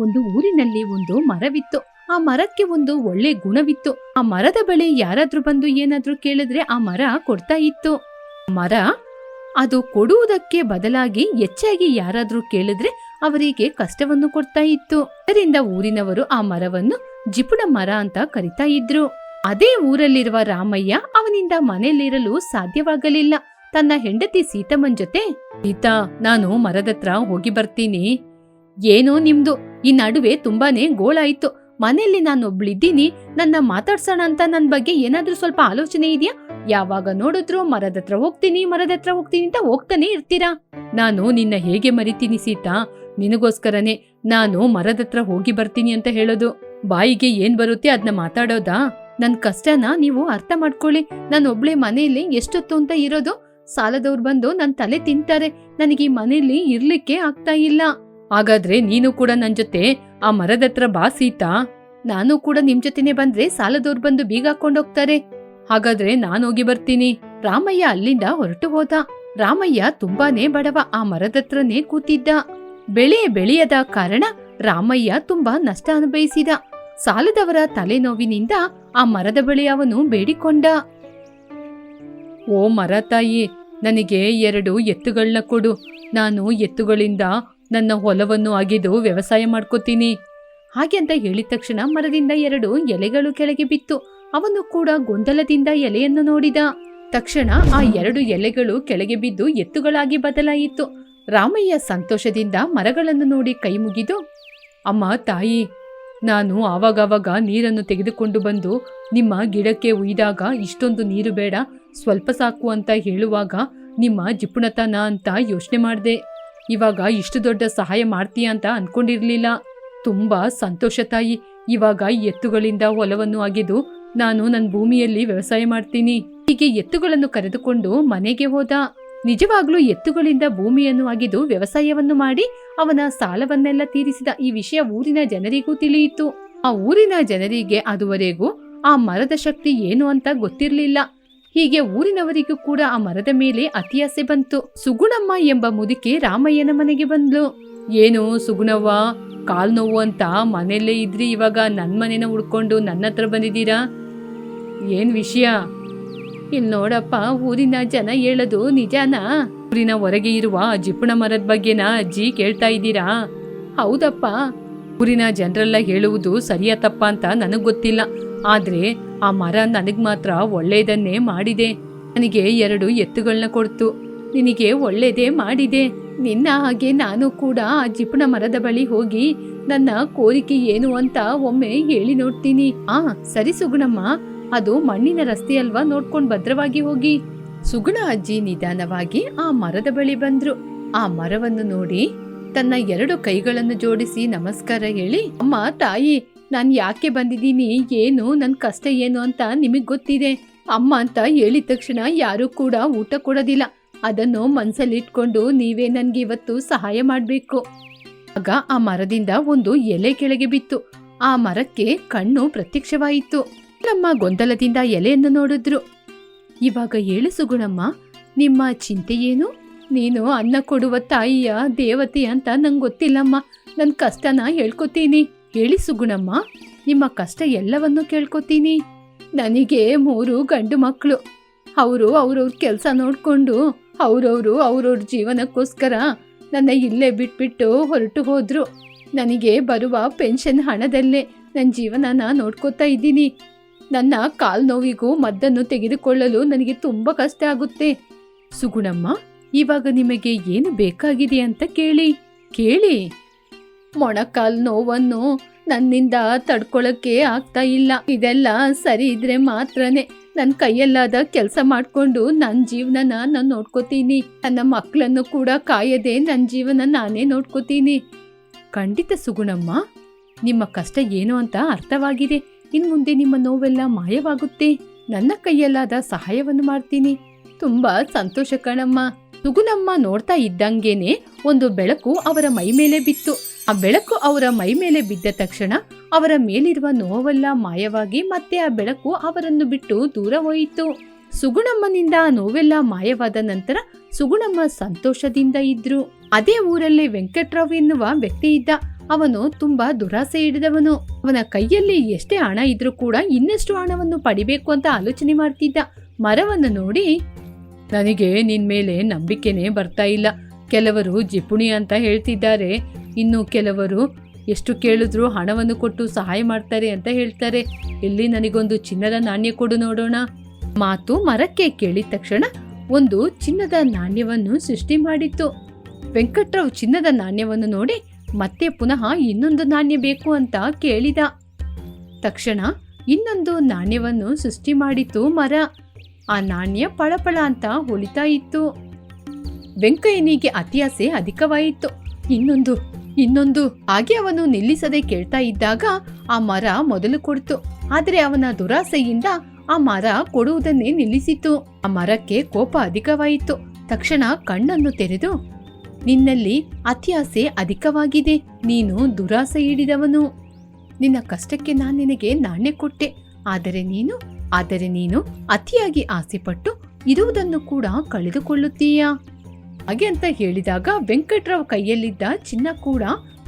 ಒಂದು ಊರಿನಲ್ಲಿ ಒಂದು ಮರವಿತ್ತು. ಆ ಮರಕ್ಕೆ ಒಂದು ಒಳ್ಳೆ ಗುಣವಿತ್ತು. ಆ ಮರದ ಬಳಿ ಯಾರಾದ್ರೂ ಬಂದು ಏನಾದ್ರೂ ಕೇಳಿದ್ರೆ ಆ ಮರ ಕೊಡ್ತಾ ಇತ್ತು. ಮರ, ಅದು ಕೊಡುವುದಕ್ಕೆ ಬದಲಾಗಿ ಹೆಚ್ಚಾಗಿ ಯಾರಾದ್ರೂ ಕೇಳಿದ್ರೆ ಅವರಿಗೆ ಕಷ್ಟವನ್ನು ಕೊಡ್ತಾ ಇತ್ತು. ಅದರಿಂದ ಊರಿನವರು ಆ ಮರವನ್ನು ಜಿಪುಣ ಮರ ಅಂತ ಕರಿತಾ ಇದ್ರು. ಅದೇ ಊರಲ್ಲಿರುವ ರಾಮಯ್ಯ ಅವನಿಂದ ಮನೆಯಲ್ಲಿರಲು ಸಾಧ್ಯವಾಗಲಿಲ್ಲ. ತನ್ನ ಹೆಂಡತಿ ಸೀತಮ್ಮನ್ ಜೊತೆ, ಸೀತಾ, ನಾನು ಮರದತ್ರ ಹೋಗಿ ಬರ್ತೀನಿ. ಏನೋ ನಿಮ್ದು. ಈ ನಡುವೆ ತುಂಬಾನೇ ಗೋಳಾಯ್ತು. ಮನೆಯಲ್ಲಿ ನಾನು ಒಬ್ಳಿದ್ದೀನಿ ನನ್ನ ಮಾತಾಡ್ಸೋಣ ಅಂತ ನನ್ನ ಬಗ್ಗೆ ಏನಾದ್ರೂ ಸ್ವಲ್ಪ ಆಲೋಚನೆ ಇದೆಯಾ? ಯಾವಾಗ ನೋಡಿದ್ರು ಮರದ ಹತ್ರ ಹೋಗ್ತೀನಿ, ಮರದ ಹತ್ರ ಹೋಗ್ತೀನಿ ಅಂತ ಹೋಗ್ತಾನೆ ಇರ್ತೀರಾ? ನಾನು ನಿನ್ನ ಹೇಗೆ ಮರಿತೀನಿ ಸೀತಾ? ನಿನಗೋಸ್ಕರನೇ ನಾನು ಮರದ ಹತ್ರ ಹೋಗಿ ಬರ್ತೀನಿ ಅಂತ ಹೇಳೋದು. ಬಾಯಿಗೆ ಏನ್ ಬರುತ್ತೆ ಅದನ್ನ ಮಾತಾಡೋದಾ? ನನ್ ಕಷ್ಟನ ನೀವು ಅರ್ಥ ಮಾಡ್ಕೊಳ್ಳಿ. ನಾನು ಒಬ್ಳೆ ಮನೆಯಲ್ಲಿ ಎಷ್ಟೊತ್ತು ಅಂತ ಇರೋದು? ಸಾಲದವ್ರು ಬಂದು ನನ್ ತಲೆ ತಿಂತಾರೆ. ನನಗೆ ಈ ಮನೆಯಲ್ಲಿ ಇರ್ಲಿಕ್ಕೆ ಆಗ್ತಾ ಇಲ್ಲ. ಹಾಗಾದ್ರೆ ನೀನು ಕೂಡ ನನ್ ಜೊತೆ ಆ ಮರದತ್ರ ಬಾ, ಸೀತಾ. ನಾನು ಕೂಡ ನಿಮ್ ಜೊತೆನೆ ಬಂದ್ರೆ ಸಾಲದವ್ರು ಬಂದು ಬೀಗ ಹಾಕೊಂಡೋಗ್ತಾರೆ ಹಾಗಾದ್ರೆ ನಾನ್ ಹೋಗಿ ಬರ್ತೀನಿ. ರಾಮಯ್ಯ ಅಲ್ಲಿಂದ ಹೊರಟು ಹೋದ. ರಾಮಯ್ಯ ತುಂಬಾನೇ ಬಡವ, ಆ ಮರದತ್ರನೇ ಕೂತಿದ್ದ. ಬೆಳೆ ಬೆಳೆಯದ ಕಾರಣ ರಾಮಯ್ಯ ತುಂಬಾ ನಷ್ಟ ಅನುಭವಿಸಿದ. ಸಾಲದವರ ತಲೆನೋವಿನಿಂದ ಆ ಮರದ ಬಳಿ ಅವನು ಬೇಡಿಕೊಂಡ. ಓ ಮರ ತಾಯಿ, ನನಗೆ ಎರಡು ಎತ್ತುಗಳನ್ನ ಕೊಡು. ನಾನು ಎತ್ತುಗಳಿಂದ ನನ್ನ ಹೊಲವನ್ನು ಅಗೆದು ವ್ಯವಸಾಯ ಮಾಡ್ಕೋತೀನಿ. ಹಾಗೆ ಅಂತ ಹೇಳಿದ ತಕ್ಷಣ ಮರದಿಂದ ಎರಡು ಎಲೆಗಳು ಕೆಳಗೆ ಬಿತ್ತು. ಅವನು ಕೂಡ ಗೊಂದಲದಿಂದ ಎಲೆಯನ್ನು ನೋಡಿದ. ತಕ್ಷಣ ಆ ಎರಡು ಎಲೆಗಳು ಕೆಳಗೆ ಬಿದ್ದು ಎತ್ತುಗಳಾಗಿ ಬದಲಾಯಿತು. ರಾಮಯ್ಯ ಸಂತೋಷದಿಂದ ಮರಗಳನ್ನು ನೋಡಿ ಕೈ ಮುಗಿದು, ಅಮ್ಮ, ತಾಯಿ, ನಾನು ಆವಾಗವಾಗ ನೀರನ್ನು ತೆಗೆದುಕೊಂಡು ಬಂದು ನಿಮ್ಮ ಗಿಡಕ್ಕೆ ಉಯ್ದಾಗ ಇಷ್ಟೊಂದು ನೀರು ಬೇಡ, ಸ್ವಲ್ಪ ಸಾಕು ಅಂತ ಹೇಳುವಾಗ ನಿಮ್ಮ ಜಿಪುಣತನ ಅಂತ ಯೋಚನೆ ಮಾಡಿದೆ. ಇವಾಗ ಇಷ್ಟು ದೊಡ್ಡ ಸಹಾಯ ಮಾಡ್ತೀಯ ಅಂತ ಅನ್ಕೊಂಡಿರ್ಲಿಲ್ಲ. ತುಂಬಾ ಸಂತೋಷ ತಾಯಿ. ಇವಾಗ ಎತ್ತುಗಳಿಂದ ಹೊಲವನ್ನು ಅಗೆದು ನಾನು ನನ್ನ ಭೂಮಿಯಲ್ಲಿ ವ್ಯವಸಾಯ ಮಾಡ್ತೀನಿ. ಹೀಗೆ ಎತ್ತುಗಳನ್ನು ಕರೆದುಕೊಂಡು ಮನೆಗೆ ಹೋದ. ನಿಜವಾಗ್ಲೂ ಎತ್ತುಗಳಿಂದ ಭೂಮಿಯನ್ನು ಅಗೆದು ವ್ಯವಸಾಯವನ್ನು ಮಾಡಿ ಅವನ ಸಾಲವನ್ನೆಲ್ಲ ತೀರಿಸಿದ ಈ ವಿಷಯ ಊರಿನ ಜನರಿಗೂ ತಿಳಿಯಿತು. ಆ ಊರಿನ ಜನರಿಗೆ ಅದುವರೆಗೂ ಆ ಮರದ ಶಕ್ತಿ ಏನು ಅಂತ ಗೊತ್ತಿರಲಿಲ್ಲ. ಹೀಗೆ ಊರಿನವರಿಗೂ ಕೂಡ ಆ ಮರದ ಮೇಲೆ ಅತಿಯಾಸೆ ಬಂತು. ಸುಗುಣಮ್ಮ ಎಂಬ ಮುದುಕಿ ರಾಮಯ್ಯನ ಮನೆಗೆ ಬಂದ್ಲು. ಏನು ಸುಗುಣವ್ವ? ಕಾಲ್ ನೋವು ಅಂತ ಮನೆಯಲ್ಲೇ ಇದ್ರಿ, ಇವಾಗ ನನ್ನ ಮನೇನ ಹುಡ್ಕೊಂಡು ನನ್ನ ಹತ್ರ ಬಂದಿದ್ದೀರಾ? ಏನ್ ವಿಷಯ? ಇಲ್ಲಿ ನೋಡಪ್ಪ, ಊರಿನ ಜನ ಹೇಳೋದು ನಿಜಾನ? ಊರಿನ ಹೊರಗೆ ಇರುವ ಜಿಪುಣ ಮರದ ಬಗ್ಗೆನ ಅಜ್ಜಿ ಕೇಳ್ತಾ ಇದ್ದೀರಾ? ಹೌದಪ್ಪ. ಊರಿನ ಜನರೆಲ್ಲ ಹೇಳುವುದು ತಪ್ಪ ಅಂತ ನನಗ್ ಗೊತ್ತಿಲ್ಲ. ಆದ್ರೆ ಆ ಮರ ನನಗ್ ಮಾತ್ರ ಒಳ್ಳೆಯದನ್ನೇ ಮಾಡಿದೆ. ನನಗೆ ಎರಡು ಎತ್ತುಗಳನ್ನ ಕೊಡ್ತು. ನಿನಗೆ ಒಳ್ಳೇದೇ ಮಾಡಿದೆ. ನಿನ್ನ ಹಾಗೆ ನಾನು ಕೂಡ ಆ ಜಿಪುಣ ಮರದ ಬಳಿ ಹೋಗಿ ನನ್ನ ಕೋರಿಕೆ ಏನು ಅಂತ ಒಮ್ಮೆ ಹೇಳಿ ನೋಡ್ತೀನಿ. ಆ, ಸರಿ ಸುಗುಣಮ್ಮ. ಅದು ಮಣ್ಣಿನ ರಸ್ತೆ ಅಲ್ವಾ? ನೋಡ್ಕೊಂಡ್ ಭದ್ರವಾಗಿ ಹೋಗಿ. ಸುಗುಣ ಅಜ್ಜಿ ನಿಧಾನವಾಗಿ ಆ ಮರದ ಬಳಿ ಬಂದ್ರು. ಆ ಮರವನ್ನು ನೋಡಿ ತನ್ನ ಎರಡು ಕೈಗಳನ್ನು ಜೋಡಿಸಿ ನಮಸ್ಕಾರ ಹೇಳಿ, ಅಮ್ಮ, ತಾಯಿ ನಾನ್ ಯಾಕೆ ಬಂದಿದ್ದೀನಿ, ಏನು ನನ್ನ ಕಷ್ಟ ಏನು ಅಂತ ನಿಮಗೆ ಗೊತ್ತಿದೆ. ಅಮ್ಮ ಅಂತ ಹೇಳಿದ ತಕ್ಷಣ ಯಾರೂ ಕೂಡ ಊಟ ಕೊಡೋದಿಲ್ಲ. ಅದನ್ನು ಮನ್ಸಲ್ಲಿಟ್ಕೊಂಡು ನೀವೇ ನನಗೆ ಇವತ್ತು ಸಹಾಯ ಮಾಡಬೇಕು. ಆಗ ಆ ಮರದಿಂದ ಒಂದು ಎಲೆ ಕೆಳಗೆ ಬಿತ್ತು. ಆ ಮರಕ್ಕೆ ಕಣ್ಣು ಪ್ರತ್ಯಕ್ಷವಾಯಿತು. ನಮ್ಮ ಗೊಂದಲದಿಂದ ಎಲೆಯನ್ನು ನೋಡಿದ್ರು. ಇವಾಗ ಹೇಳು ಸುಗುಣಮ್ಮ, ನಿಮ್ಮ ಚಿಂತೆ ಏನು? ನೀನು ಅನ್ನ ಕೊಡುವ ತಾಯಿಯ ದೇವತೆ ಅಂತ ನಂಗೆ ಗೊತ್ತಿಲ್ಲಮ್ಮ. ನನ್ನ ಕಷ್ಟನ ಹೇಳ್ಕೊತೀನಿ. ಹೇಳಿ ಸುಗುಣಮ್ಮ, ನಿಮ್ಮ ಕಷ್ಟ ಎಲ್ಲವನ್ನೂ ಕೇಳ್ಕೊತೀನಿ. ನನಗೆ ಮೂರು ಗಂಡು ಮಕ್ಕಳು ಅವರು ಅವ್ರವ್ರ ಕೆಲಸ ನೋಡಿಕೊಂಡು, ಅವ್ರವರು ಅವ್ರವ್ರ ಜೀವನಕ್ಕೋಸ್ಕರ ನನ್ನ ಇಲ್ಲೇ ಬಿಟ್ಬಿಟ್ಟು ಹೊರಟು ಹೋದರು. ನನಗೆ ಬರುವ ಪೆನ್ಷನ್ ಹಣದಲ್ಲೇ ನನ್ನ ಜೀವನನ ನೋಡ್ಕೋತಾ ಇದ್ದೀನಿ. ನನ್ನ ಕಾಲ್ ನೋವಿಗೂ ಮದ್ದನ್ನು ತೆಗೆದುಕೊಳ್ಳಲು ನನಗೆ ತುಂಬ ಕಷ್ಟ ಆಗುತ್ತೆ. ಸುಗುಣಮ್ಮ, ಇವಾಗ ನಿಮಗೆ ಏನು ಬೇಕಾಗಿದೆ ಅಂತ ಕೇಳಿ. ಕೇಳಿ. ಮೊಣಕಾಲ್ ನೋವನ್ನು ನನ್ನಿಂದ ತಡ್ಕೊಳಕ್ಕೆ ಆಗ್ತಾ ಇಲ್ಲ. ಇದೆಲ್ಲ ಸರಿ ಇದ್ರೆ ಮಾತ್ರನೇ ನನ್ನ ಕೈಯಲ್ಲಾದ ಕೆಲಸ ಮಾಡ್ಕೊಂಡು ನನ್ನ ಜೀವನನ ನಾನು ನೋಡ್ಕೋತೀನಿ. ನನ್ನ ಮಕ್ಕಳನ್ನು ಕೂಡ ಕಾಯದೆ ನನ್ನ ಜೀವನ ನಾನೇ ನೋಡ್ಕೋತೀನಿ. ಖಂಡಿತ ಸುಗುಣಮ್ಮ, ನಿಮ್ಮ ಕಷ್ಟ ಏನು ಅಂತ ಅರ್ಥವಾಗಿದೆ. ಇನ್ನು ಮುಂದೆ ನಿಮ್ಮ ನೋವೆಲ್ಲ ಮಾಯವಾಗುತ್ತೆ. ನನ್ನ ಕೈಯಲ್ಲಾದ ಸಹಾಯವನ್ನು ಮಾಡ್ತೀನಿ. ತುಂಬಾ ಸಂತೋಷ ಕಣಮ್ಮ. ಸುಗುಣಮ್ಮ ನೋಡ್ತಾ ಇದ್ದಂಗೆನೆ ಒಂದು ಬೆಳಕು ಅವರ ಮೈ ಮೇಲೆ ಬಿತ್ತು. ಆ ಬೆಳಕು ಅವರ ಮೈ ಮೇಲೆ ಬಿದ್ದ ತಕ್ಷಣ ಅವರ ಮೇಲಿರುವ ನೋವೆಲ್ಲ ಮಾಯವಾಗಿ ಮತ್ತೆ ಆ ಬೆಳಕು ಅವರನ್ನು ಬಿಟ್ಟು ದೂರ ಹೋಯಿತು. ಸುಗುಣಮ್ಮನಿಂದ ಆ ನೋವೆಲ್ಲ ಮಾಯವಾದ ನಂತರ ಸುಗುಣಮ್ಮ ಸಂತೋಷದಿಂದ ಇದ್ರು. ಅದೇ ಊರಲ್ಲಿ ವೆಂಕಟರಾವ್ ಎನ್ನುವ ವ್ಯಕ್ತಿ ಇದ್ದ. ಅವನು ತುಂಬಾ ದುರಾಸೆ ಹಿಡಿದವನು. ಅವನ ಕೈಯಲ್ಲಿ ಎಷ್ಟೇ ಹಣ ಇದ್ರೂ ಕೂಡ ಇನ್ನಷ್ಟು ಹಣವನ್ನು ಪಡಿಬೇಕು ಅಂತ ಆಲೋಚನೆ ಮಾಡ್ತಿದ್ದ. ಮರವನ್ನು ನೋಡಿ, ನನಗೆ ನಿನ್ ಮೇಲೆ ನಂಬಿಕೆನೇ ಬರ್ತಾ ಇಲ್ಲ. ಕೆಲವರು ಜಿಪುಣಿ ಅಂತ ಹೇಳ್ತಿದ್ದಾರೆ. ಇನ್ನು ಕೆಲವರು ಎಷ್ಟು ಕೇಳಿದ್ರು ಹಣವನ್ನು ಕೊಟ್ಟು ಸಹಾಯ ಮಾಡ್ತಾರೆ ಅಂತ ಹೇಳ್ತಾರೆ. ಇಲ್ಲಿ ನನಗೊಂದು ಚಿನ್ನದ ನಾಣ್ಯ ಕೊಡು ನೋಡೋಣ. ಮಾತು ಮರಕ್ಕೆ ಕೇಳಿದ ತಕ್ಷಣ ಒಂದು ಚಿನ್ನದ ನಾಣ್ಯವನ್ನು ಸೃಷ್ಟಿ ಮಾಡಿತ್ತು. ವೆಂಕಟರಾವ್ ಚಿನ್ನದ ನಾಣ್ಯವನ್ನು ನೋಡಿ ಮತ್ತೆ ಪುನಃ ಇನ್ನೊಂದು ನಾಣ್ಯ ಬೇಕು ಅಂತ ಕೇಳಿದ. ತಕ್ಷಣ ಇನ್ನೊಂದು ನಾಣ್ಯವನ್ನು ಸೃಷ್ಟಿ ಮಾಡಿತು ಮರ. ಆ ನಾಣ್ಯ ಪಳಪಳ ಅಂತ ಹೊಳಿತಾ ಇತ್ತು. ವೆಂಕಯ್ಯನಿಗೆ ಅತಿಯಾಸೆ ಅಧಿಕವಾಯಿತು. ಇನ್ನೊಂದು ಇನ್ನೊಂದು ಹಾಗೆ ಅವನು ನಿಲ್ಲಿಸದೆ ಕೇಳ್ತಾ ಇದ್ದಾಗ ಆ ಮರ ಮೊದಲು ಕೊಡ್ತು. ಆದರೆ ಅವನ ದುರಾಸೆಯಿಂದ ಆ ಮರ ಕೊಡುವುದನ್ನೇ ನಿಲ್ಲಿಸಿತು ಆ ಮರಕ್ಕೆ ಕೋಪ ಅಧಿಕವಾಯಿತು. ತಕ್ಷಣ ಕಣ್ಣನ್ನು ತೆರೆದು, ನಿನ್ನಲ್ಲಿ ಅತಿಯಾಸೆ ಅಧಿಕವಾಗಿದೆ. ನೀನು ದುರಾಸೆ ಹಿಡಿದವನು. ನಿನ್ನ ಕಷ್ಟಕ್ಕೆ ನಾನು ನಿನಗೆ ನಾಣ್ಯ ಕೊಟ್ಟೆ. ಆದರೆ ನೀನು ಆದರೆ ನೀನು ಅತಿಯಾಗಿ ಆಸೆಪಟ್ಟು ಇರುವುದನ್ನು ಕೂಡ ಕಳೆದುಕೊಳ್ಳುತ್ತೀಯಾ? ಹಾಗೆ ಅಂತ ಹೇಳಿದಾಗ ವೆಂಕಟರಾವ್ ಕೈಯಲ್ಲಿದ್ದ ಚಿನ್ನ ಕೂಡ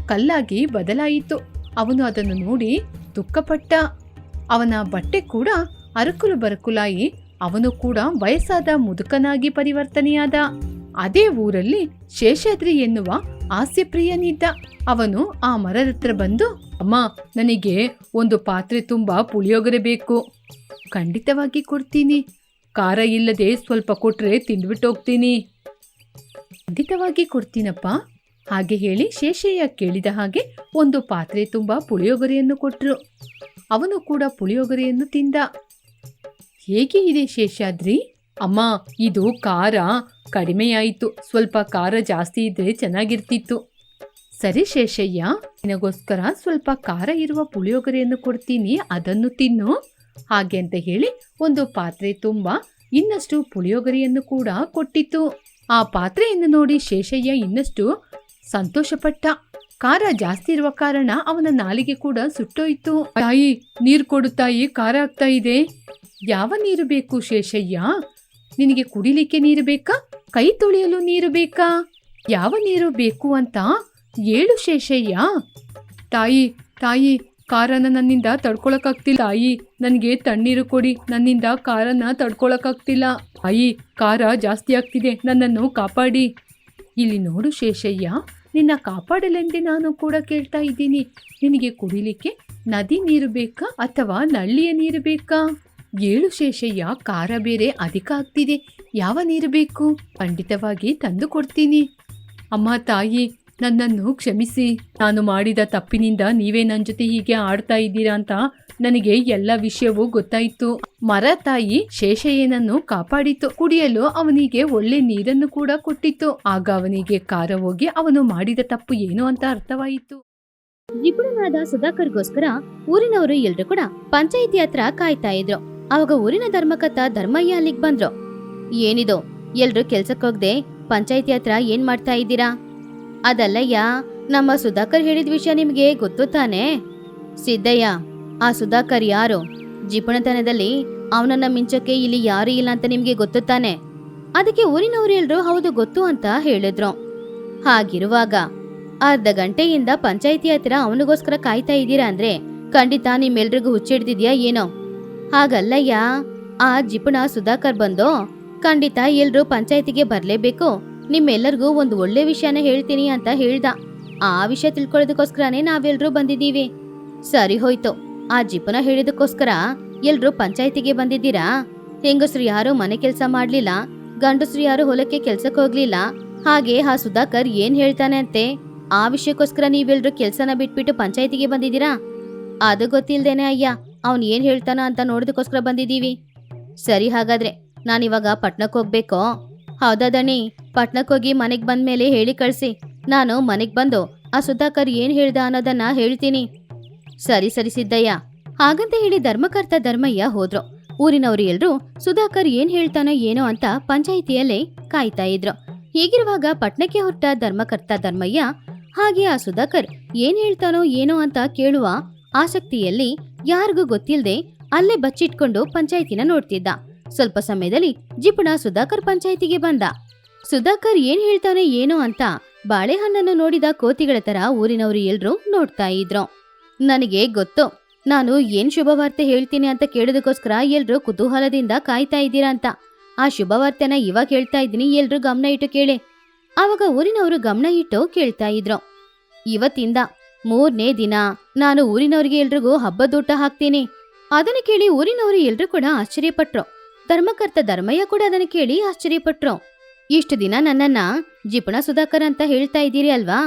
ಕಲ್ಲಾಗಿ ಬದಲಾಯಿತು. ಅವನು ಅದನ್ನು ನೋಡಿ ದುಃಖಪಟ್ಟ. ಅವನ ಬಟ್ಟೆ ಕೂಡ ಅರಕುಲು ಬರಕುಲಾಯಿ, ಅವನು ಕೂಡ ವಯಸ್ಸಾದ ಮುದುಕನಾಗಿ ಪರಿವರ್ತನೆಯಾದ. ಅದೇ ಊರಲ್ಲಿ ಶೇಷಾದ್ರಿ ಎನ್ನುವ ಹಾಸ್ಯಪ್ರಿಯನಿದ್ದ ಅವನು ಆ ಮರದ ಹತ್ರ ಬಂದು, ಅಮ್ಮ, ನನಗೆ ಒಂದು ಪಾತ್ರೆ ತುಂಬಾ ಪುಳಿಯೋಗರೆ ಬೇಕು. ಖಂಡಿತವಾಗಿ ಕೊಡ್ತೀನಿ. ಖಾರ ಇಲ್ಲದೆ ಸ್ವಲ್ಪ ಕೊಟ್ರೆ ತಿಂದ್ಬಿಟ್ಟು ಹೋಗ್ತೀನಿ ಖಂಡಿತವಾಗಿ ಕೊಡ್ತೀನಪ್ಪ. ಹಾಗೆ ಹೇಳಿ ಶೇಷಯ್ಯ ಕೇಳಿದ ಹಾಗೆ ಒಂದು ಪಾತ್ರೆ ತುಂಬ ಪುಳಿಯೋಗರೆಯನ್ನು ಕೊಟ್ಟರು ಅವನು ಕೂಡ ಪುಳಿಯೋಗರೆಯನ್ನು ತಿಂದ. ಹೇಗೆ ಇದೆ ಶೇಷಾದ್ರಿ? ಅಮ್ಮ, ಇದು ಖಾರ. ಕಡಿಮೆಯಾಯಿತು. ಸ್ವಲ್ಪ ಖಾರ ಜಾಸ್ತಿ ಇದ್ರೆ ಚೆನ್ನಾಗಿರ್ತಿತ್ತು. ಸರಿ ಶೇಷಯ್ಯ, ನಿನಗೋಸ್ಕರ ಸ್ವಲ್ಪ ಖಾರ ಇರುವ ಪುಳಿಯೋಗರೆಯನ್ನು ಕೊಡ್ತೀನಿ, ಅದನ್ನು ತಿನ್ನು. ಹಾಗೆ ಅಂತ ಹೇಳಿ ಒಂದು ಪಾತ್ರೆ ತುಂಬ ಇನ್ನಷ್ಟು ಪುಳಿಯೋಗರೆಯನ್ನು ಕೂಡ ಕೊಟ್ಟಿತ್ತು. ಆ ಪಾತ್ರೆಯನ್ನು ನೋಡಿ ಶೇಷಯ್ಯ ಇನ್ನಷ್ಟು ಸಂತೋಷಪಟ್ಟ. ಖಾರ ಜಾಸ್ತಿ ಇರುವ ಕಾರಣ ಅವನ ನಾಲಿಗೆ ಕೂಡ ಸುಟ್ಟೋಯ್ತು. ತಾಯಿ, ನೀರು ಕೊಡು ತಾಯಿ, ಖಾರ ಆಗ್ತಾ ಇದೆ. ಯಾವ ನೀರು ಬೇಕು ಶೇಷಯ್ಯ? ನಿನಗೆ ಕುಡಿಲಿಕ್ಕೆ ನೀರು ಬೇಕಾ? ಕೈ ತೊಳೆಯಲು ನೀರು ಬೇಕಾ? ಯಾವ ನೀರು ಬೇಕು ಅಂತ ಹೇಳು ಶೇಷಯ್ಯ. ತಾಯಿ ತಾಯಿ ಕಾರನ ನನ್ನಿಂದ ತಡ್ಕೊಳಕ್ಕಾಗ್ತಿಲ್ಲ. ತಾಯಿ ನನಗೆ ತಣ್ಣೀರು ಕೊಡಿ. ನನ್ನಿಂದ ಕಾರನ್ನ ತಡ್ಕೊಳಕ್ಕಾಗ್ತಿಲ್ಲ. ತಾಯಿ ಕಾರ ಜಾಸ್ತಿ ಆಗ್ತಿದೆ. ನನ್ನನ್ನು ಕಾಪಾಡಿ. ಇಲ್ಲಿ ನೋಡು ಶೇಷಯ್ಯ, ನಿನ್ನ ಕಾಪಾಡಲೆಂದೇ ನಾನು ಕೂಡ ಕೇಳ್ತಾ ಇದ್ದೀನಿ. ನಿನಗೆ ಕುಡಿಲಿಕ್ಕೆ ನದಿ ನೀರು ಬೇಕಾ ಅಥವಾ ನಳ್ಳಿಯ ನೀರು ಬೇಕಾ? ಏಳು ಶೇಷಯ್ಯ, ಖಾರ ಬೇರೆ ಅಧಿಕ ಆಗ್ತಿದೆ. ಯಾವ ನೀರು ಬೇಕು? ಖಂಡಿತವಾಗಿ ತಂದು ಕೊಡ್ತೀನಿ. ಅಮ್ಮ, ತಾಯಿ ನನ್ನನ್ನು ಕ್ಷಮಿಸಿ. ನಾನು ಮಾಡಿದ ತಪ್ಪಿನಿಂದ ನೀವೇ ನನ್ನ ಜೊತೆ ಹೀಗೆ ಆಡ್ತಾ ಇದ್ದೀರಾ ಅಂತ ನನಗೆ ಎಲ್ಲ ವಿಷಯವೂ ಗೊತ್ತಾಯಿತು. ಮರ ತಾಯಿ ಶೇಷಯ್ಯನನ್ನು ಕಾಪಾಡಿತು. ಕುಡಿಯಲು ಅವನಿಗೆ ಒಳ್ಳೆ ನೀರನ್ನು ಕೂಡ ಕೊಟ್ಟಿತ್ತು. ಆಗ ಅವನಿಗೆ ಕಾರ ಹೋಗಿ ಅವನು ಮಾಡಿದ ತಪ್ಪು ಏನು ಅಂತ ಅರ್ಥವಾಯಿತು. ನಿಪುಣನಾದ ಸುಧಾಕರ್ಗೋಸ್ಕರ ಊರಿನವರು ಎಲ್ರು ಕೂಡ ಪಂಚಾಯಿತಿ ಹತ್ರ ಕಾಯ್ತಾ ಇದ್ರು. ಅವಾಗ ಊರಿನ ಧರ್ಮಕರ್ತ ಧರ್ಮಯ್ಯ ಅಲ್ಲಿಗೆ ಬಂದ್ರು. ಏನಿದು? ಎಲ್ರು ಕೆಲ್ಸಕ್ಕೋಗ್ದೆ ಪಂಚಾಯಿತಿ ಹತ್ರ ಏನ್ ಮಾಡ್ತಾ ಇದ್ದೀರಾ? ಅದಲ್ಲಯ್ಯ, ನಮ್ಮ ಸುಧಾಕರ್ ಹೇಳಿದ ವಿಷಯ ನಿಮಗೆ ಗೊತ್ತು ತಾನೆ? ಸಿದ್ದಯ್ಯ, ಆ ಸುಧಾಕರ್ ಯಾರು? ಜಿಪುಣತನದಲ್ಲಿ ಅವನನ್ನ ಮಿಂಚಕ್ಕೆ ಇಲ್ಲಿ ಯಾರು ಇಲ್ಲ ಅಂತ ನಿಮಗೆ ಗೊತ್ತು ತಾನೆ? ಅದಕ್ಕೆ ಊರಿನವ್ರು ಹೌದು ಗೊತ್ತು ಅಂತ ಹೇಳಿದ್ರು. ಹಾಗಿರುವಾಗ ಅರ್ಧ ಗಂಟೆಯಿಂದ ಪಂಚಾಯಿತಿ ಹತ್ತಿರ ಅವನಿಗೋಸ್ಕರ ಕಾಯ್ತಾ ಇದ್ದೀರಾ ಅಂದ್ರೆ ಖಂಡಿತ ನಿಮ್ಮೆಲ್ರಿಗೂ ಹುಚ್ಚಿಡ್ದಿದ್ಯಾ ಏನೋ? ಹಾಗಲ್ಲಯ್ಯ, ಆ ಜಿಪುಣ ಸುಧಾಕರ್ ಬಂದು ಖಂಡಿತ ಎಲ್ರೂ ಪಂಚಾಯಿತಿಗೆ ಬರ್ಲೇಬೇಕು. ನಿಮ್ಮೆಲ್ಲರಿಗೂ ಒಂದು ಒಳ್ಳೆ ವಿಷಯನ ಹೇಳ್ತೀನಿ ಅಂತ ಹೇಳ್ದ. ಆ ವಿಷಯ ತಿಳ್ಕೊಳ್ಳೋದಕ್ಕೋಸ್ಕರನೇ ನಾವೆಲ್ಲರೂ ಬಂದಿದ್ದೀವಿ. ಸರಿ ಹೋಯ್ತು. ಆ ಜಿಪುನ ಹೇಳಿದಕ್ಕೋಸ್ಕರ ಎಲ್ರೂ ಪಂಚಾಯಿತಿಗೆ ಬಂದಿದ್ದೀರಾ? ಹೆಂಗಸ್ರು ಯಾರು ಮನೆ ಕೆಲಸ ಮಾಡ್ಲಿಲ್ಲ. ಗಂಡಸ್ರು ಯಾರು ಹೊಲಕ್ಕೆ ಕೆಲ್ಸಕ್ಕೆ ಹೋಗ್ಲಿಲ್ಲ. ಹಾಗೆ ಆ ಸುಧಾಕರ್ ಏನ್ ಹೇಳ್ತಾನೆ ಅಂತೆ? ಆ ವಿಷಯಕ್ಕೋಸ್ಕರ ನೀವೆಲ್ರೂ ಕೆಲ್ಸನ ಬಿಟ್ಬಿಟ್ಟು ಪಂಚಾಯಿತಿಗೆ ಬಂದಿದ್ದೀರಾ? ಅದು ಗೊತ್ತಿಲ್ದೇನೆ ಅಯ್ಯ. ಅವ್ನು ಏನ್ ಹೇಳ್ತಾನ ಅಂತ ನೋಡೋದಕ್ಕೋಸ್ಕರ ಬಂದಿದ್ದೀವಿ. ಸರಿ ಹಾಗಾದ್ರೆ ನಾನಿವಾಗ ಪಟ್ಣಕ್ಕೆ ಹೋಗ್ಬೇಕೋ? ಹೌದಾ ದಣಿ ಹೋಗಿ ಮನೆಗೆ ಬಂದ್ಮೇಲೆ ಹೇಳಿ ಕಳ್ಸಿ. ನಾನು ಮನೆಗೆ ಬಂದು ಆ ಸುಧಾಕರ್ ಏನ್ ಹೇಳ್ದ ಅನ್ನೋದನ್ನ ಹೇಳ್ತೀನಿ. ಸರಿ ಸರಿ ಸಿದ್ದಯ್ಯ. ಹಾಗಂತ ಹೇಳಿ ಧರ್ಮಕರ್ತ ಧರ್ಮಯ್ಯ ಹೋದ್ರು. ಊರಿನವರು ಎಲ್ರೂ ಸುಧಾಕರ್ ಏನ್ ಹೇಳ್ತಾನೋ ಏನೋ ಅಂತ ಪಂಚಾಯಿತಿಯಲ್ಲೇ ಕಾಯ್ತಾ ಇದ್ರು. ಹೀಗಿರುವಾಗ ಪಟ್ನಕ್ಕೆ ಹೊರಟ ಧರ್ಮಕರ್ತ ಧರ್ಮಯ್ಯ, ಹಾಗೆ ಆ ಸುಧಾಕರ್ ಏನ್ ಹೇಳ್ತಾನೋ ಏನೋ ಅಂತ ಕೇಳುವ ಆಸಕ್ತಿಯಲ್ಲಿ ಯಾರಿಗೂ ಗೊತ್ತಿಲ್ಲದೆ ಅಲ್ಲೇ ಬಚ್ಚಿಟ್ಕೊಂಡು ಪಂಚಾಯಿತಿನ ನೋಡ್ತಿದ್ದ. ಸ್ವಲ್ಪ ಸಮಯದಲ್ಲಿ ಜಿಪುಣ ಸುಧಾಕರ್ ಪಂಚಾಯಿತಿಗೆ ಬಂದ. ಸುಧಾಕರ್ ಏನ್ ಹೇಳ್ತಾನೆ ಏನೋ ಅಂತ ಬಾಳೆಹಣ್ಣನ್ನು ನೋಡಿದ ಕೋತಿಗಳ ತರ ಊರಿನವರು ಎಲ್ರೂ ನೋಡ್ತಾ ಇದ್ರು. ನನಗೆ ಗೊತ್ತು, ನಾನು ಏನ್ ಶುಭವಾರ್ತೆ ಹೇಳ್ತೀನಿ ಅಂತ ಕೇಳೋದಕ್ಕೋಸ್ಕರ ಎಲ್ರೂ ಕುತೂಹಲದಿಂದ ಕಾಯ್ತಾ ಇದ್ದೀರಾ ಅಂತ. ಆ ಶುಭವಾರ್ತೆನ ಇವಾಗ ಹೇಳ್ತಾ ಇದ್ದೀನಿ, ಎಲ್ರೂ ಗಮನ ಇಟ್ಟು ಕೇಳಿ. ಆವಾಗ ಊರಿನವರು ಗಮನ ಇಟ್ಟು ಕೇಳ್ತಾ ಇದ್ರು. ಇವತ್ತಿಂದ ಮೂರನೇ ದಿನ ನಾನು ಊರಿನವ್ರಿಗೆ ಎಲ್ರಿಗೂ ಹಬ್ಬದೂಟ ಹಾಕ್ತೀನಿ. ಅದನ್ನು ಕೇಳಿ ಊರಿನವರು ಎಲ್ರೂ ಕೂಡ ಆಶ್ಚರ್ಯಪಟ್ರು. ಧರ್ಮಕರ್ತ ಧರ್ಮಯ್ಯ ಕೂಡ ಅದನ್ನು ಕೇಳಿ ಆಶ್ಚರ್ಯಪಟ್ರು. ಇಷ್ಟು ದಿನ ನನ್ನನ್ನ ಜಿಪಣ ಸುಧಾಕರ್ ಅಂತ ಹೇಳ್ತಾ ಇದ್ದೀರಿ ಅಲ್ವಾ?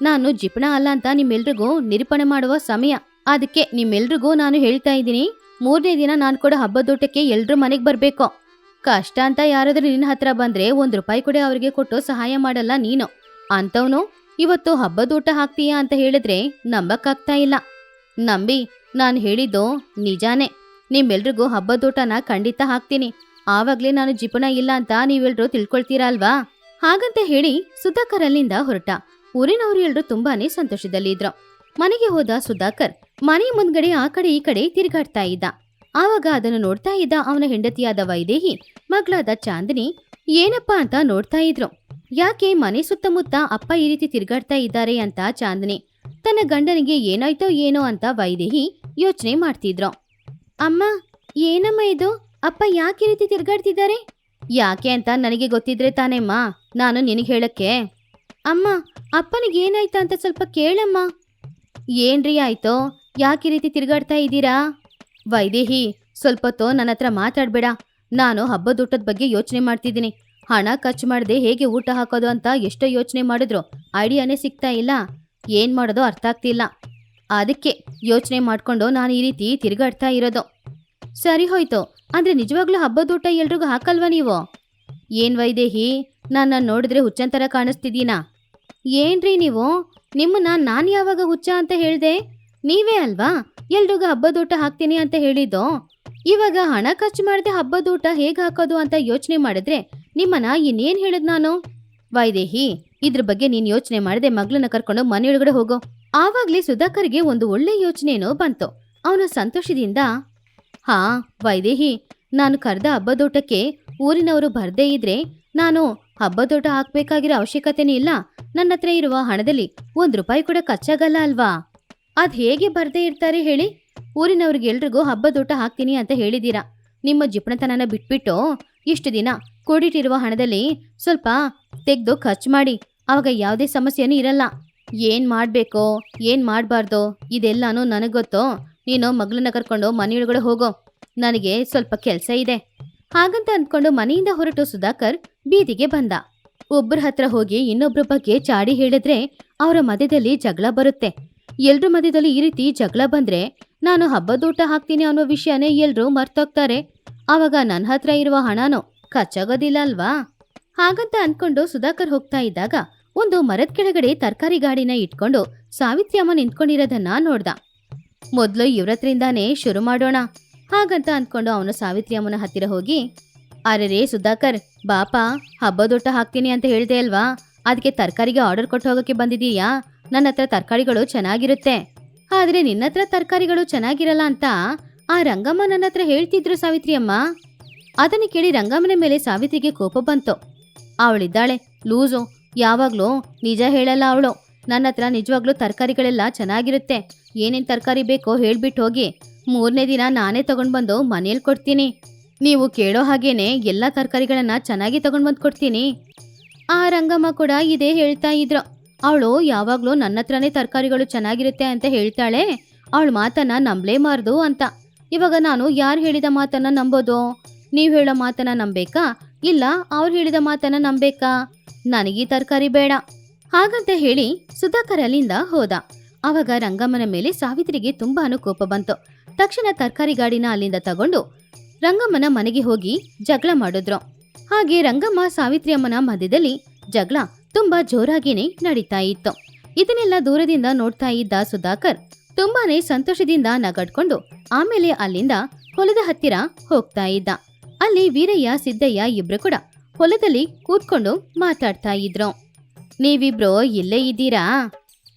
ನಾನು ಜಿಪಣ ಅಲ್ಲ ಅಂತ ನಿಮ್ಮೆಲ್ರಿಗೂ ನಿರೂಪಣೆ ಮಾಡುವ ಸಮಯ. ಅದಕ್ಕೆ ನಿಮ್ಮೆಲ್ರಿಗೂ ನಾನು ಹೇಳ್ತಾ ಇದ್ದೀನಿ, ಮೂರನೇ ದಿನ ನಾನು ಕೂಡ ಹಬ್ಬದೋಟಕ್ಕೆ ಎಲ್ರೂ ಮನೆಗೆ ಬರಬೇಕು. ಕಷ್ಟ ಅಂತ ಯಾರಾದರೂ ನಿನ್ನ ಹತ್ರ ಬಂದ್ರೆ ಒಂದು ರೂಪಾಯಿ ಕೂಡ ಅವರಿಗೆ ಕೊಟ್ಟು ಸಹಾಯ ಮಾಡಲ್ಲ ನೀನು. ಅಂತವನು ಇವತ್ತು ಹಬ್ಬದೂಟ ಹಾಕ್ತೀಯಾ? ಅಂತ ಹೇಳಿದ್ರೆ ನಂಬಕ್ಕಾಗ್ತಾ ಇಲ್ಲ. ನಂಬಿ ನಾನು ಹೇಳಿದ್ದು ನಿಜಾನೇ. ನಿಮ್ಮೆಲ್ರಿಗೂ ಹಬ್ಬದೋಟನ ಖಂಡಿತ ಹಾಕ್ತೀನಿ. ಆವಾಗ್ಲೇ ನಾನು ಜಿಪುಣ ಇಲ್ಲ ಅಂತ ನೀವೆಲ್ರೂ ತಿಳ್ಕೊಳ್ತೀರಾ ಅಲ್ವಾ ಹಾಗಂತ ಹೇಳಿ ಸುಧಾಕರ್ ಅಲ್ಲಿಂದ ಹೊರಟ. ಊರಿನವರು ಎಲ್ರು ತುಂಬಾನೇ ಸಂತೋಷದಲ್ಲಿದ್ರು. ಮನೆಗೆ ಹೋದ ಸುಧಾಕರ್ ಮನೆ ಮುಂದ್ಗಡೆ ಆ ಕಡೆ ಈ ಕಡೆ ತಿರುಗಾಡ್ತಾ ಇದ್ದ. ಆವಾಗ ಅದನ್ನು ನೋಡ್ತಾ ಇದ್ದ ಅವನ ಹೆಂಡತಿಯಾದ ವೈದೇಹಿ, ಮಗಳಾದ ಚಾಂದಿನಿ, ಏನಪ್ಪಾ ಅಂತ ನೋಡ್ತಾ ಇದ್ರು. ಯಾಕೆ ಮನೆ ಸುತ್ತಮುತ್ತ ಅಪ್ಪ ಈ ರೀತಿ ತಿರುಗಾಡ್ತಾ ಇದ್ದಾರೆ ಅಂತ ಚಾಂದಿನಿ, ತನ್ನ ಗಂಡನಿಗೆ ಏನಾಯ್ತೋ ಏನೋ ಅಂತ ವೈದೇಹಿ ಯೋಚನೆ ಮಾಡ್ತಿದ್ರು. ಅಮ್ಮ, ಏನಮ್ಮ ಇದು? ಅಪ್ಪ ಯಾಕೆ ರೀತಿ ತಿರುಗಾಡ್ತಿದ್ದಾರೆ? ಯಾಕೆ ಅಂತ ನನಗೆ ಗೊತ್ತಿದ್ರೆ ತಾನೇಮ್ಮ, ನಾನು ನಿನಗೆ ಹೇಳಕ್ಕೆ. ಅಮ್ಮ, ಅಪ್ಪನಿಗೆ ಏನಾಯ್ತಾ ಅಂತ ಸ್ವಲ್ಪ ಕೇಳಮ್ಮ. ಏನ್ರಿ ಆಯ್ತೋ, ಯಾಕೆ ರೀತಿ ತಿರುಗಾಡ್ತಾ ಇದ್ದೀರಾ? ವೈದೇಹಿ ಸ್ವಲ್ಪ ಹೊತ್ತು ನನ್ನ ಹತ್ರ ಮಾತಾಡ್ಬೇಡ. ನಾನು ಹಬ್ಬದ ಊಟದ ಬಗ್ಗೆ ಯೋಚನೆ ಮಾಡ್ತಿದ್ದೀನಿ. ಹಣ ಖರ್ಚು ಮಾಡದೆ ಹೇಗೆ ಊಟ ಹಾಕೋದು ಅಂತ ಎಷ್ಟೋ ಯೋಚನೆ ಮಾಡಿದ್ರು. ಐಡಿಯಾನೇ ಸಿಗ್ತಾ ಇಲ್ಲ. ಏನ್ ಮಾಡೋದು ಅರ್ಥ ಆಗ್ತಿಲ್ಲ. ಅದಕ್ಕೆ ಯೋಚನೆ ಮಾಡಿಕೊಂಡು ನಾನು ಈ ರೀತಿ ತಿರುಗಾಡ್ತಾ ಇರೋದು. ಸರಿ ಹೋಯ್ತು. ಅಂದರೆ ನಿಜವಾಗ್ಲೂ ಹಬ್ಬದೂಟ ಎಲ್ರಿಗೂ ಹಾಕಲ್ವಾ ನೀವು? ಏನು ವೈದೇಹಿ? ನನ್ನ ನೋಡಿದ್ರೆ ಹುಚ್ಚಂತರ ಕಾಣಿಸ್ತಿದ್ದೀನಾ? ಏನ್ರಿ ನೀವು? ನಿಮ್ಮನ್ನ ನಾನು ಯಾವಾಗ ಹುಚ್ಚ ಅಂತ ಹೇಳಿದೆ? ನೀವೇ ಅಲ್ವಾ? ಎಲ್ರಿಗೂ ಹಬ್ಬದೂಟ ಹಾಕ್ತೀನಿ ಅಂತ ಹೇಳಿದ್ದು? ಇವಾಗ ಹಣ ಖರ್ಚು ಮಾಡದೆ ಹಬ್ಬದೂಟ ಹೇಗೆ ಹಾಕೋದು ಅಂತ ಯೋಚನೆ ಮಾಡಿದ್ರೆ ನಿಮ್ಮನ್ನ ಇನ್ನೇನು ಹೇಳೋದು ನಾನು? ವೈದೇಹಿ, ಇದ್ರ ಬಗ್ಗೆ ನೀನು ಯೋಚನೆ ಮಾಡದೆ ಮಗಳನ್ನ ಕರ್ಕೊಂಡು ಮನೆಯೊಳಗಡೆ ಹೋಗೋ. ಆವಾಗ್ಲೇ ಸುಧಾಕರ್ಗೆ ಒಂದು ಒಳ್ಳೆ ಯೋಚನೆನೋ ಬಂತು. ಅವನು ಸಂತೋಷದಿಂದ, ಹಾ, ವೈದೇಹಿ, ನಾನು ಕರೆದ ಹಬ್ಬದೋಟಕ್ಕೆ ಊರಿನವರು ಬರದೇ ಇದ್ರೆ ನಾನು ಹಬ್ಬದೋಟ ಹಾಕ್ಬೇಕಾಗಿರೋ ಅವಶ್ಯಕತೆನೇ ಇಲ್ಲ. ನನ್ನ ಹತ್ರ ಇರುವ ಹಣದಲ್ಲಿ ಒಂದು ರೂಪಾಯಿ ಕೂಡ ಖರ್ಚಾಗಲ್ಲ ಅಲ್ವಾ? ಅದ್ ಹೇಗೆ ಬರದೇ ಇರ್ತಾರೆ ಹೇಳಿ? ಊರಿನವ್ರಿಗೆ ಎಲ್ರಿಗೂ ಹಬ್ಬದೋಟ ಹಾಕ್ತೀನಿ ಅಂತ ಹೇಳಿದೀರಾ? ನಿಮ್ಮ ಜಿಪಣತನನ ಬಿಟ್ಬಿಟ್ಟು ಇಷ್ಟು ದಿನ ಕೂಡಿಟ್ಟಿರುವ ಹಣದಲ್ಲಿ ಸ್ವಲ್ಪ ತೆಗೆದು ಖರ್ಚು ಮಾಡಿ. ಅವಾಗ ಯಾವುದೇ ಸಮಸ್ಯೆನೂ ಇರಲ್ಲ. ಏನ್ ಮಾಡಬೇಕೋ, ಏನು ಮಾಡಬಾರ್ದೋ ಇದೆಲ್ಲನೂ ನನಗೆ ಗೊತ್ತೋ? ನೀನು ಮಗಳನ್ನ ಕರ್ಕೊಂಡು ಮನೆಯೊಳಗಡೆ ಹೋಗೋ. ನನಗೆ ಸ್ವಲ್ಪ ಕೆಲಸ ಇದೆ. ಹಾಗಂತ ಅಂದ್ಕೊಂಡು ಮನೆಯಿಂದ ಹೊರಟು ಸುಧಾಕರ್ ಬೀದಿಗೆ ಬಂದ. ಒಬ್ಬರ ಹತ್ರ ಹೋಗಿ ಇನ್ನೊಬ್ಬರ ಬಗ್ಗೆ ಚಾಡಿ ಹೇಳಿದ್ರೆ ಅವರ ಮಧ್ಯದಲ್ಲಿ ಜಗಳ ಬರುತ್ತೆ. ಎಲ್ರ ಮಧ್ಯದಲ್ಲಿ ಈ ರೀತಿ ಜಗಳ ಬಂದ್ರೆ ನಾನು ಹಬ್ಬದೂಟ ಹಾಕ್ತೀನಿ ಅನ್ನೋ ವಿಷಯನೇ ಎಲ್ಲರೂ ಮರ್ತೋಗ್ತಾರೆ. ಆವಾಗ ನನ್ನ ಹತ್ರ ಇರುವ ಹಣನೂ ಖರ್ಚಾಗೋದಿಲ್ಲ ಅಲ್ವಾ? ಹಾಗಂತ ಅಂದ್ಕೊಂಡು ಸುಧಾಕರ್ ಹೋಗ್ತಾ ಇದ್ದಾಗ ಒಂದು ಮರದ ಕೆಳಗಡೆ ತರಕಾರಿ ಗಾಡಿನ ಇಟ್ಕೊಂಡು ಸಾವಿತ್ರಿ ಅಮ್ಮ ನಿಂತ್ಕೊಂಡಿರೋದನ್ನ ನೋಡ್ದ. ಮೊದ್ಲು ಇವ್ರತ್ರಿಂದಾನೇ ಶುರು ಮಾಡೋಣ. ಹಾಗಂತ ಅಂದ್ಕೊಂಡು ಅವನು ಸಾವಿತ್ರಿ ಅಮ್ಮನ ಹತ್ತಿರ ಹೋಗಿ ಅರೆ ಸುಧಾಕರ್, ಬಾಪ ಹಬ್ಬದೊಟ್ಟ ಹಾಕ್ತೀನಿ ಅಂತ ಹೇಳ್ದೆ ಅಲ್ವಾ? ಅದಕ್ಕೆ ತರಕಾರಿಗೆ ಆರ್ಡರ್ ಕೊಟ್ಟು ಹೋಗೋಕೆ ಬಂದಿದೀಯಾ? ನನ್ನ ಹತ್ರ ತರಕಾರಿಗಳು ಚೆನ್ನಾಗಿರುತ್ತೆ. ಆದ್ರೆ ನಿನ್ನ ಹತ್ರ ತರಕಾರಿಗಳು ಚೆನ್ನಾಗಿರಲ್ಲ ಅಂತ ಆ ರಂಗಮ್ಮ ನನ್ನ ಹತ್ರ ಹೇಳ್ತಿದ್ರು ಸಾವಿತ್ರಿ ಅಮ್ಮ ಅದನ್ನು ಕೇಳಿ ರಂಗಮ್ಮನ ಮೇಲೆ ಸಾವಿತ್ರಿಗೆ ಕೋಪ ಬಂತು. ಅವಳಿದ್ದಾಳೆ, ಲೂಸು ಯಾವಾಗ್ಲೂ ನಿಜ ಹೇಳಲ್ಲ ಅವಳು. ನನ್ನ ಹತ್ರ ನಿಜವಾಗ್ಲೂ ತರಕಾರಿಗಳೆಲ್ಲ ಚೆನ್ನಾಗಿರುತ್ತೆ. ಏನೇನು ತರಕಾರಿ ಬೇಕೋ ಹೇಳ್ಬಿಟ್ಟು ಹೋಗಿ ಮೂರನೇ ದಿನ ನಾನೇ ತಗೊಂಡು ಬಂದು ಮನೇಲಿ ಕೊಡ್ತೀನಿ. ನೀವು ಕೇಳೋ ಹಾಗೇನೆ ಎಲ್ಲ ತರಕಾರಿಗಳನ್ನ ಚೆನ್ನಾಗಿ ತಗೊಂಡು ಬಂದು ಕೊಡ್ತೀನಿ. ಆ ರಂಗಮ್ಮ ಕೂಡ ಇದೇ ಹೇಳ್ತಾ ಇದ್ರು. ಅವಳು ಯಾವಾಗ್ಲೂ ನನ್ನ ಹತ್ರನೇ ತರಕಾರಿಗಳು ಚೆನ್ನಾಗಿರುತ್ತೆ ಅಂತ ಹೇಳ್ತಾಳೆ. ಅವಳ ಮಾತನ್ನ ನಂಬಲೇಬಾರ್ದು ಅಂತ. ಇವಾಗ ನಾನು ಯಾರು ಹೇಳಿದ ಮಾತನ್ನ ನಂಬೋದು? ನೀವು ಹೇಳೋ ಮಾತನ್ನ ನಂಬೇಕಾ? ಇಲ್ಲ, ಅವ್ರು ಹೇಳಿದ ಮಾತನ್ನ ನಂಬೇಕಾ? ನನಗೀ ತರಕಾರಿ ಬೇಡ. ಹಾಗಂತ ಹೇಳಿ ಸುಧಾಕರ್ ಅಲ್ಲಿಂದ ಹೋದ. ಆವಾಗ ರಂಗಮ್ಮನ ಮೇಲೆ ಸಾವಿತ್ರಿಗೆ ತುಂಬಾನು ಕೋಪ ಬಂತು. ತಕ್ಷಣ ತರಕಾರಿ ಗಾಡಿನ ಅಲ್ಲಿಂದ ತಗೊಂಡು ರಂಗಮ್ಮನ ಮನೆಗೆ ಹೋಗಿ ಜಗಳ ಮಾಡಿದ್ರು. ಹಾಗೆ ರಂಗಮ್ಮ ಸಾವಿತ್ರಿ ಅಮ್ಮನ ಮಧ್ಯದಲ್ಲಿ ಜಗಳ ತುಂಬಾ ಜೋರಾಗಿನೇ ನಡೀತಾ ಇತ್ತು. ಇದನ್ನೆಲ್ಲ ದೂರದಿಂದ ನೋಡ್ತಾ ಇದ್ದ ಸುಧಾಕರ್ ತುಂಬಾನೇ ಸಂತೋಷದಿಂದ ನಗಡ್ಕೊಂಡು ಆಮೇಲೆ ಅಲ್ಲಿಂದ ಹೊಲದ ಹತ್ತಿರ ಹೋಗ್ತಾ ಇದ್ದ. ಅಲ್ಲಿ ವೀರಯ್ಯ, ಸಿದ್ದಯ್ಯ ಇಬ್ರು ಕೂಡ ಹೊಲದಲ್ಲಿ ಕೂತ್ಕೊಂಡು ಮಾತಾಡ್ತಾ ಇದ್ರು. ನೀವಿಬ್ರು ಇಲ್ಲೇ ಇದ್ದೀರಾ?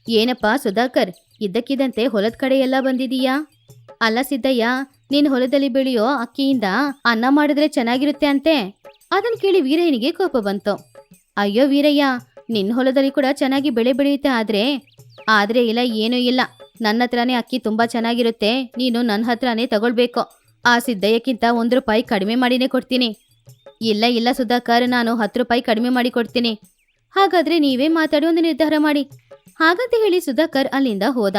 ಏನಪ್ಪ ಸುಧಾಕರ್, ಇದ್ದಕ್ಕಿದ್ದಂತೆ ಹೊಲದ ಕಡೆ ಎಲ್ಲ ಬಂದಿದೀಯಾ? ಅಲ್ಲ ಸಿದ್ದಯ್ಯ, ನೀನ್ ಹೊಲದಲ್ಲಿ ಬೆಳೆಯೋ ಅಕ್ಕಿಯಿಂದ ಅನ್ನ ಮಾಡಿದ್ರೆ ಚೆನ್ನಾಗಿರುತ್ತೆ ಅಂತೆ. ಅದನ್ನ ಕೇಳಿ ವೀರಯ್ಯನಿಗೆ ಕೋಪ ಬಂತು. ಅಯ್ಯೋ ವೀರಯ್ಯ ನಿನ್ನ ಹೊಲದಲ್ಲಿ ಕೂಡ ಚೆನ್ನಾಗಿ ಬೆಳೆ ಬೆಳೆಯುತ್ತೆ ಆದ್ರೆ? ಆದ್ರೆ ಇಲ್ಲ, ಏನೂ ಇಲ್ಲ. ನನ್ನ ಹತ್ರನೇ ಅಕ್ಕಿ ತುಂಬಾ ಚೆನ್ನಾಗಿರುತ್ತೆ. ನೀನು ನನ್ನ ಹತ್ರನೇ ತಗೊಳ್ಬೇಕು. ಆ ಸಿದ್ದಯ್ಯಕ್ಕಿಂತ ಒಂದು ರೂಪಾಯಿ ಕಡಿಮೆ ಮಾಡಿನೇ ಕೊಡ್ತೀನಿ. ಇಲ್ಲ ಇಲ್ಲ ಸುಧಾಕರ್, ನಾನು ಹತ್ತು ರೂಪಾಯಿ ಕಡಿಮೆ ಮಾಡಿ ಕೊಡ್ತೀನಿ. ಹಾಗಾದ್ರೆ ನೀವೇ ಮಾತಾಡಿ ಒಂದು ನಿರ್ಧಾರ ಮಾಡಿ. ಹಾಗಂತ ಹೇಳಿ ಸುಧಾಕರ್ ಅಲ್ಲಿಂದ ಹೋದ.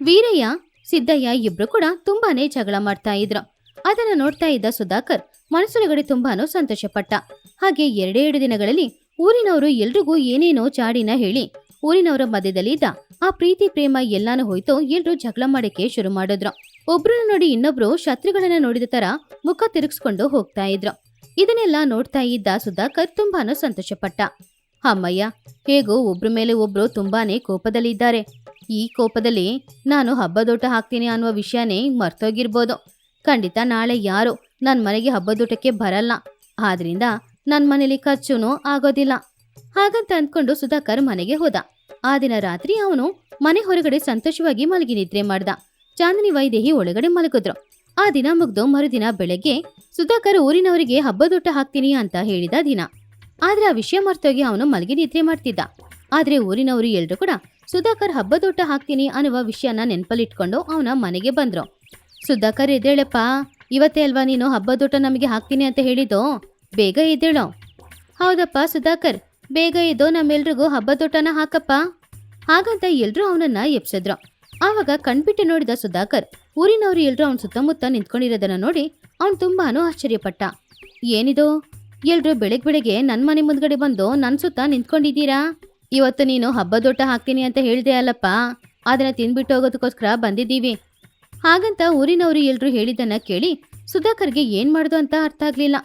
ವೀರಯ್ಯ, ಸಿದ್ದಯ್ಯ ಇಬ್ರು ಕೂಡ ತುಂಬಾನೇ ಜಗಳ ಮಾಡ್ತಾ ಇದ್ರು. ಅದನ್ನ ನೋಡ್ತಾ ಇದ್ದ ಸುಧಾಕರ್ ಮನಸ್ಸೊಳಗಡೆ ತುಂಬಾನು ಸಂತೋಷಪಟ್ಟ. ಹಾಗೆ ಎರಡೇ ಎರಡು ದಿನಗಳಲ್ಲಿ ಊರಿನವರು ಎಲ್ರಿಗೂ ಏನೇನೋ ಚಾಡಿನ ಹೇಳಿ ಊರಿನವರ ಮಧ್ಯದಲ್ಲಿ ಇದ್ದ ಆ ಪ್ರೀತಿ, ಪ್ರೇಮ ಎಲ್ಲಾನು ಹೋಯ್ತು ಎಲ್ರು ಜಗಳ ಮಾಡಕ್ಕೆ ಶುರು ಮಾಡಿದ್ರು. ಒಬ್ರನ್ನ ನೋಡಿ ಇನ್ನೊಬ್ರು ಶತ್ರುಗಳನ್ನ ನೋಡಿದ ತರ ಮುಖ ತಿರುಗಿಸ್ಕೊಂಡು ಹೋಗ್ತಾ ಇದ್ರು. ಇದನ್ನೆಲ್ಲ ನೋಡ್ತಾ ಇದ್ದ ಸುಧಾಕರ್ ತುಂಬಾನು ಸಂತೋಷಪಟ್ಟ. ಅಮ್ಮಯ್ಯ, ಹೇಗೋ ಒಬ್ರ ಮೇಲೆ ಒಬ್ರು ತುಂಬಾನೇ ಕೋಪದಲ್ಲಿದ್ದಾರೆ ಈ ಕೋಪದಲ್ಲಿ ನಾನು ಹಬ್ಬದೋಟ ಹಾಕ್ತೀನಿ ಅನ್ನುವ ವಿಷಯನೇ ಮರ್ತೋಗಿರ್ಬೋದು. ಖಂಡಿತ ನಾಳೆ ಯಾರು ನನ್ನ ಮನೆಗೆ ಹಬ್ಬದೋಟಕ್ಕೆ ಬರಲ್ಲ. ಆದ್ರಿಂದ ನನ್ನ ಮನೇಲಿ ಖರ್ಚುನೂ ಆಗೋದಿಲ್ಲ. ಹಾಗಂತ ಅಂದ್ಕೊಂಡು ಸುಧಾಕರ್ ಮನೆಗೆ ಹೋದ. ಆ ದಿನ ರಾತ್ರಿ ಅವನು ಮನೆ ಹೊರಗಡೆ ಸಂತೋಷವಾಗಿ ಮಲಗಿ ನಿದ್ರೆ ಮಾಡ್ದ. ಚಾಂದಿನಿ ವೈದೇಹಿ ಒಳಗಡೆ ಮಲಗಿದ್ರು. ಆ ದಿನ ಮುಗ್ದು ಮರುದಿನ ಬೆಳಗ್ಗೆ, ಸುಧಾಕರ್ ಊರಿನವರಿಗೆ ಹಬ್ಬದೊಟ್ಟ ಹಾಕ್ತೀನಿ ಅಂತ ಹೇಳಿದ ದಿನ. ಆದ್ರೆ ಆ ವಿಷಯ ಮರ್ತೋಗಿ ಅವನು ಮಲಗಿ ನಿದ್ರೆ ಮಾಡ್ತಿದ್ದ. ಆದ್ರೆ ಊರಿನವರು ಎಲ್ರು ಕೂಡ, ಸುಧಾಕರ್ ಹಬ್ಬದೊಟ್ಟ ಹಾಕ್ತೀನಿ ಅನ್ನುವ ವಿಷಯನ ನೆನಪಲ್ಲಿಟ್ಕೊಂಡು ಅವನ ಮನೆಗೆ ಬಂದ್ರು. ಸುಧಾಕರ್ ಎದ್ದೇಳಪ್ಪ, ಇವತ್ತೇ ಅಲ್ವಾ ನೀನು ಹಬ್ಬದೊಟ್ಟ ನಮಗೆ ಹಾಕ್ತೀನಿ ಅಂತ ಹೇಳಿದ್ದು? ಬೇಗ ಎದ್ದೇಳೋ. ಹೌದಪ್ಪ ಸುಧಾಕರ್, ಬೇಗ ಎದ್ದು ನಮ್ಮೆಲ್ರಿಗೂ ಹಬ್ಬದೊಟ್ಟನ ಹಾಕಪ್ಪ. ಹಾಗಂತ ಎಲ್ರೂ ಅವನನ್ನ ಎಪ್ಸಿದ್ರು ಆವಾಗ ಕಣ್ಬಿಟ್ಟು ನೋಡಿದ ಸುಧಾಕರ್, ಊರಿನವರು ಎಲ್ರೂ ಅವನ ಸುತ್ತಮುತ್ತ ನಿಂತ್ಕೊಂಡಿರೋದನ್ನ ನೋಡಿ ಅವನು ತುಂಬಾ ಆಶ್ಚರ್ಯಪಟ್ಟ. ಏನಿದು? ಎಲ್ರು ಬೆಳಗ್ಗೆ ಬೆಳಗ್ಗೆ ನನ್ನ ಮನೆ ಮುಂದ್ಗಡೆ ಬಂದು ನನ್ನ ಸುತ್ತ ನಿಂತ್ಕೊಂಡಿದ್ದೀರಾ? ಇವತ್ತು ನೀನು ಹಬ್ಬದೋಟ ಹಾಕ್ತೀನಿ ಅಂತ ಹೇಳಿದೆ ಅಲ್ಲಪ್ಪ. ಅದನ್ನ ತಿಂದ್ಬಿಟ್ಟು ಹೋಗೋದಕ್ಕೋಸ್ಕರ ಬಂದಿದ್ದೀವಿ. ಹಾಗಂತ ಊರಿನವರು ಎಲ್ರು ಹೇಳಿದ್ದನ್ನ ಕೇಳಿ ಸುಧಾಕರ್ಗೆ ಏನ್ ಮಾಡ್ದು ಅಂತ ಅರ್ಥ ಆಗ್ಲಿಲ್ಲ.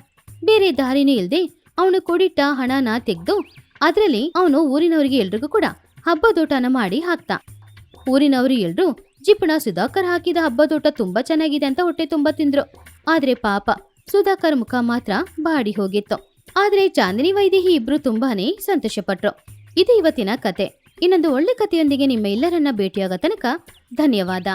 ಬೇರೆ ದಾರಿನೇ ಇಲ್ಲದೆ ಅವನು ಕೊಡಿಟ್ಟ ಹಣನ ತೆಗೆದು ಅದರಲ್ಲಿ ಅವನು ಊರಿನವರಿಗೆ ಎಲ್ರಿಗೂ ಕೂಡ ಹಬ್ಬದೋಟನ ಮಾಡಿ ಹಾಕ್ತ. ಊರಿನವರು ಎಲ್ರೂ ಜಿಪ್ಣ ಸುಧಾಕರ್ ಹಾಕಿದ ಹಬ್ಬದೋಟ ತುಂಬಾ ಚೆನ್ನಾಗಿದೆ ಅಂತ ಹೊಟ್ಟೆ ತುಂಬಾ ತಿಂದ್ರು. ಆದ್ರೆ ಪಾಪ ಸುಧಾಕರ್ ಮುಖ ಮಾತ್ರ ಬಾಡಿ ಹೋಗಿತ್ತು. ಆದ್ರೆ ಚಾಂದಿನಿ ವೈದೇಹಿ ಇಬ್ರು ತುಂಬಾನೇ ಸಂತೋಷಪಟ್ರು. ಇದು ಇವತ್ತಿನ ಕತೆ. ಇನ್ನೊಂದು ಒಳ್ಳೆ ಕಥೆಯೊಂದಿಗೆ ನಿಮ್ಮ ಎಲ್ಲರನ್ನ ಭೇಟಿಯಾಗೋ ತನಕ ಧನ್ಯವಾದ.